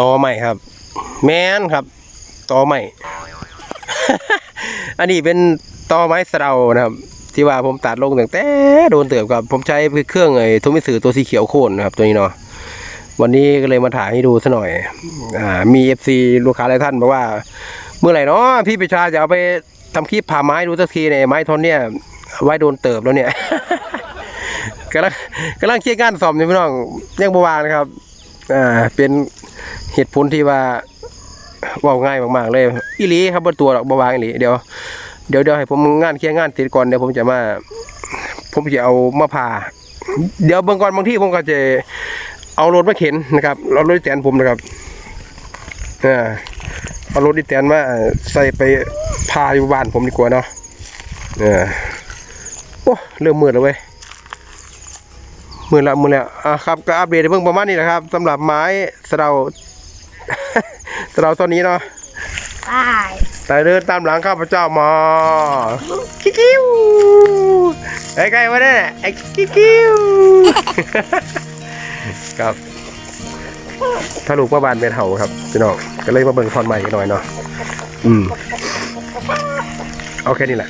ตอใหม่ครับ แมนครับ ตอใหม่ อันนี้เป็นตอไม้สะเดานะครับ ที่ว่าผมตัดลงตั้งแต่โดนเติบครับ ผมใช้เครื่องไอ้โทมิสือตัวสีเขียวโคนนะครับ ตัวนี้เนาะวันนี้ก็เลยมาถ่ายให้ดูซะหน่อย อ่า มีเอฟซีลูกค้าหลายท่านบอกว่า เมื่อไหร่เนาะพี่ประชาจะเอาไปทำคลิปผ่าไม้ดูสักทีเนี่ยไม้ทนเนี่ย ไว้โดนเติบแล้วเนี่ยกำลังกำลังเคลียร์งานสอบอยู่พี่น้องยังบวางนะครับ อ่า เป็น เหตุผลที่ว่าว่าง่ายมากๆเลยอีหลีครับบนตัวหรอกบาวางอีหลีเดี๋ยวเดี๋ยวเดี๋ยวให้ผมงานเคลียร์งานเสร็จก่อนเดี๋ยวผมจะมา ผมจะเอามาผ่าเดี๋ยวเบิ่งก่อนบางที่ผมก็จะเอารถมาเข็นนะครับเอารถอีแตนผมนะครับเอารถอีแตนมาใส่ไปพาอยู่บ้านผมดีกว่าเนาะเออโอ้เริ่มมืดแล้วเว้ย มือละมือละอะครับก็อัปเดตให้เพิ่งประมาณนี้นะครับสำหรับไม้สะเดาสะเดาต้นนี้เนาะไปแต่เดินตามหลังข้าพเจ้ามาคิคิวไอ้ไก่มาเนี่ยไอ้คิคิวครับถ้าลูกมาบานเป็นเห่าครับพี่น้องก็เลยมาเบิ่งทอนใหม่กันหน่อยเนาะอืมเอาแค่นี้แหละ